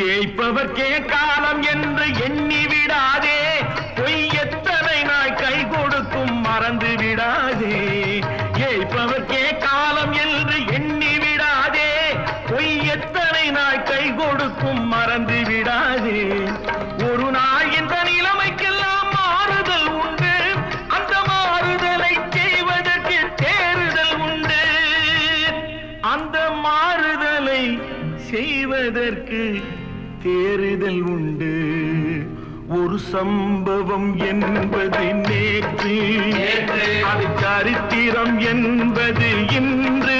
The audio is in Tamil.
ஏய்ப்பவர்க்கே காலம் என்று எண்ணி விடாதே. பொய் எத்தனை நாள் கை கொடுக்கும் மறந்து விடாதே. ஏய்ப்பவர்க்கே காலம் என்று எண்ணி விடாதே. பொய் எத்தனை நாள் கை கொடுக்கும் மறந்து விடாதே. ஒரு நாள் என்ற நிலைமைக்கெல்லாம் மாறுதல் உண்டு. அந்த மாறுதலை செய்வதற்கு தேறுதல் உண்டு. அந்த மாறுதலை செய்வதற்கு தேறுதல் உண்டு. ஒரு சம்பவம் என்பது நேற்று. அது சரித்திரம் என்பது இன்று.